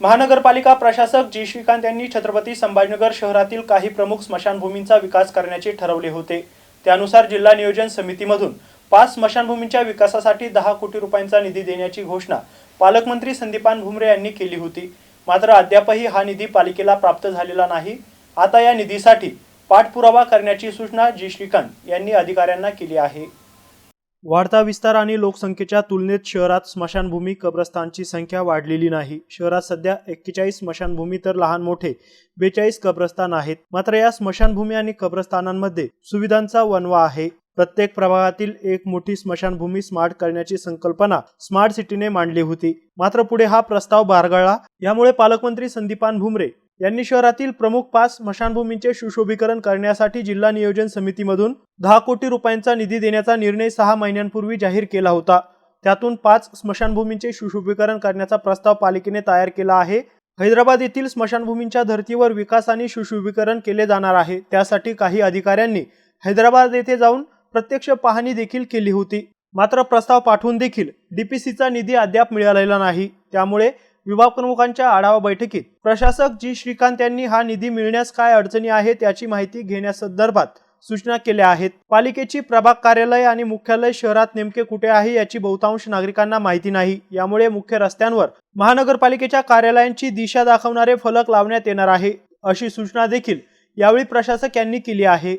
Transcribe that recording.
महानगरपालिका प्रशासक जी. श्रीकांत यांनी छत्रपती संभाजीनगर शहरातील काही प्रमुख स्मशानभूमींचा विकास करण्याचे ठरवले होते. त्यानुसार जिल्हा नियोजन समितीमधून पाच स्मशानभूमींच्या विकासासाठी दहा कोटी रुपयांचा निधी देण्याची घोषणा पालकमंत्री संदीपान भुमरे यांनी केली होती. मात्र अद्यापही हा निधी पालिकेला प्राप्त झालेला नाही. आता या निधीसाठी पाठपुरावा करण्याची सूचना जी. श्रीकांत यांनी अधिकाऱ्यांना केली आहे. वाढता विस्तार आणि लोकसंख्येच्या तुलनेत शहरात स्मशानभूमी कब्रस्तानची संख्या वाढलेली नाही. शहरात सध्या एक्केचाळीस स्मशानभूमी तर लहान मोठे बेचाळीस कब्रस्तान आहेत. मात्र या स्मशानभूमी आणि कब्रस्तानांमध्ये सुविधांचा वनवा आहे. प्रत्येक प्रभागातील एक मोठी स्मशानभूमी स्मार्ट करण्याची संकल्पना स्मार्ट सिटीने मांडली होती. मात्र पुढे हा प्रस्ताव बारगळला. यामुळे पालकमंत्री संदीपान भुमरे यांनी शहरातील प्रमुख पाच स्मशानभूमींचे सुशोभीकरण करण्यासाठी जिल्हा नियोजन समितीमधून दहा कोटी रुपयांचा निधी देण्याचा निर्णय सहा महिन्यांपूर्वी जाहीर केला होता. त्यातून पाच स्मशानभूमींचे सुशोभीकरण करण्याचा प्रस्ताव पालिकेने तयार केला आहे. हैदराबाद येथील स्मशानभूमींच्या धर्तीवर विकास आणि सुशोभीकरण केले जाणार आहे. त्यासाठी काही अधिकाऱ्यांनी हैदराबाद येथे जाऊन प्रत्यक्ष पाहणी देखील केली होती. मात्र प्रस्ताव पाठवून देखील डीपीसीचा निधी अद्याप मिळालेला नाही. त्यामुळे विभाग प्रमुखांच्या आढावा बैठकीत प्रशासक जी. श्रीकांत यांनी हा निधी मिळण्यास काय अडचणी आहेत याची माहिती घेण्यासंदर्भात सूचना केल्या आहेत. पालिकेची प्रभाग कार्यालय आणि मुख्यालय शहरात नेमके कुठे आहे याची बहुतांश नागरिकांना माहिती नाही. यामुळे मुख्य रस्त्यांवर महानगरपालिकेच्या कार्यालयांची दिशा दाखवणारे फलक लावण्यात येणार आहे अशी सूचना देखील यावेळी प्रशासक यांनी केली आहे.